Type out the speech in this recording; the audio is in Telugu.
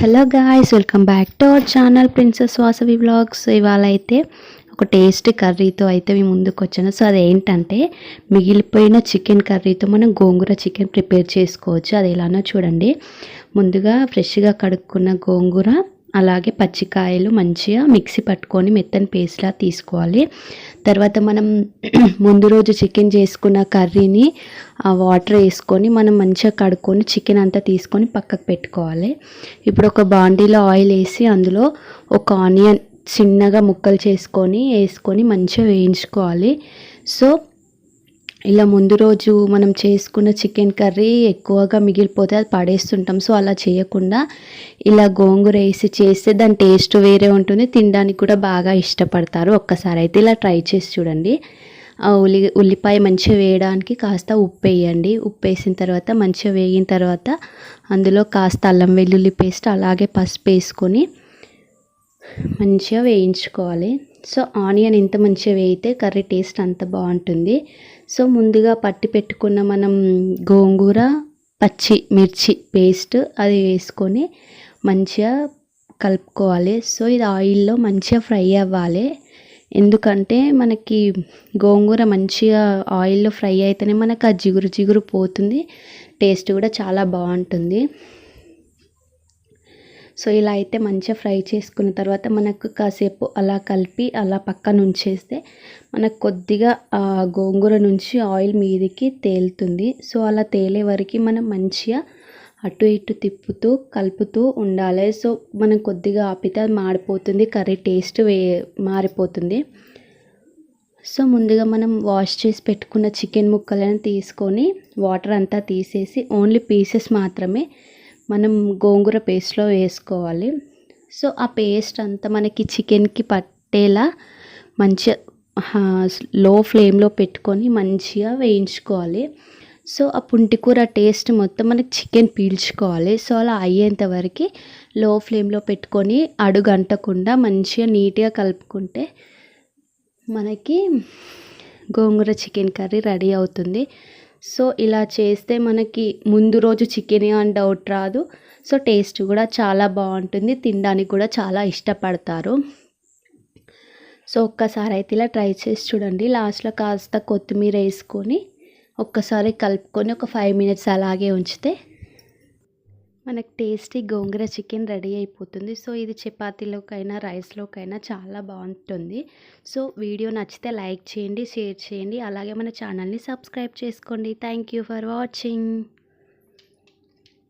Hello guys welcome back to our channel princess Vasavi blogs ఇవాళ అయితే ఒక టేస్ట్ కర్రీతో అయితే మేము ముందుకు వచ్చాను సో అదేంటంటే మిగిలిపోయిన చికెన్ కర్రీతో మనం గోంగూర చికెన్ ప్రిపేర్ చేసుకోవచ్చు. అది ఎలానో చూడండి. ముందుగా ఫ్రెష్గా కడుక్కున్న గోంగూర అలాగే పచ్చికాయలు మంచిగా మిక్సీ పట్టుకొని మెత్తని పేస్ట్లా తీసుకోవాలి. తర్వాత మనం ముందు రోజు చికెన్ చేసుకున్న కర్రీని ఆ వాటర్ వేసుకొని మనం మంచిగా కడుక్కొని చికెన్ అంతా తీసుకొని పక్కకు పెట్టుకోవాలి. ఇప్పుడు ఒక బాండీలో ఆయిల్ వేసి అందులో ఒక ఆనియన్ చిన్నగా ముక్కలు చేసుకొని వేసుకొని మంచిగా వేయించుకోవాలి. సో ఇలా ముందు రోజు మనం చేసుకున్న చికెన్ కర్రీ ఎక్కువగా మిగిలిపోతే అది పడేస్తుంటాం. సో అలా చేయకుండా ఇలా గోంగూర వేసి చేస్తే దాని టేస్ట్ వేరే ఉంటుంది. తినడానికి కూడా బాగా ఇష్టపడతారు. ఒక్కసారి అయితే ఇలా ట్రై చేసి చూడండి. ఆ ఉల్లి ఉల్లిపాయ మంచిగా వేయడానికి కాస్త ఉప్పు వేయండి. ఉప్పు వేసిన తర్వాత మంచిగా వేగిన తర్వాత అందులో కాస్త అల్లం వెల్లుల్లి పేస్ట్ అలాగే పసుపు వేసుకొని మంచిగా వేయించుకోవాలి. సో ఆనియన్ ఎంత మంచిగా వేయితే కర్రీ టేస్ట్ అంత బాగుంటుంది. సో ముందుగా పట్టి పెట్టుకున్న మనం గోంగూర పచ్చి మిర్చి పేస్ట్ అది వేసుకొని మంచిగా కలుపుకోవాలి. సో ఇది ఆయిల్లో మంచిగా ఫ్రై అవ్వాలి. ఎందుకంటే మనకి గోంగూర మంచిగా ఆయిల్లో ఫ్రై అయితేనే మనకు ఆ జిగురు జిగురు పోతుంది. టేస్ట్ కూడా చాలా బాగుంటుంది. సో ఇలా అయితే మంచిగా ఫ్రై చేసుకున్న తర్వాత మనకు కాసేపు అలా కలిపి అలా పక్కన ఉంచేస్తే మనకు కొద్దిగా ఆ గోంగూర నుంచి ఆయిల్ మీదికి తేలుతుంది. సో అలా తేలే వరకు మనం మంచిగా అటు ఇటు తిప్పుతూ కలుపుతూ ఉండాలి. సో మనం కొద్దిగా ఆపితే అది మాడిపోతుంది కర్రీ టేస్ట్ వే మారిపోతుంది. సో ముందుగా మనం వాష్ చేసి పెట్టుకున్న చికెన్ ముక్కలను తీసుకొని వాటర్ అంతా తీసేసి ఓన్లీ పీసెస్ మాత్రమే మనం గోంగూర పేస్ట్లో వేసుకోవాలి. సో ఆ పేస్ట్ అంతా మనకి చికెన్కి పట్టేలా మంచిగా లో ఫ్లేమ్లో పెట్టుకొని మంచిగా వేయించుకోవాలి. సో ఆ పుంటికూర టేస్ట్ మొత్తం మనకి చికెన్ పీల్చుకోవాలి. సో అలా అయ్యేంతవరకు లో ఫ్లేమ్లో పెట్టుకొని అడుగంటకుండా మంచిగా నీట్గా కలుపుకుంటే మనకి గోంగూర చికెన్ కర్రీ రెడీ అవుతుంది. సో ఇలా చేస్తే మనకి ముందు రోజు చికెన్ అని డౌట్ రాదు. సో టేస్ట్ కూడా చాలా బాగుంటుంది. తినడానికి కూడా చాలా ఇష్టపడతారు. సో ఒక్కసారి అయితే ఇలా ట్రై చేసి చూడండి. లాస్ట్లో కాస్త కొత్తిమీర వేసుకొని ఒక్కసారి కలుపుకొని ఒక ఫైవ్ మినిట్స్ అలాగే ఉంచితే మనకు టేస్టీ గోంగూర చికెన్ రెడీ అయిపోతుంది. సో ఇది చపాతీలోకైనా రైస్లోకైనా చాలా బాగుంటుంది. సో వీడియో నచ్చితే లైక్ చేయండి షేర్ చేయండి. అలాగే మన ఛానల్ని సబ్స్క్రైబ్ చేసుకోండి. Thank you for watching.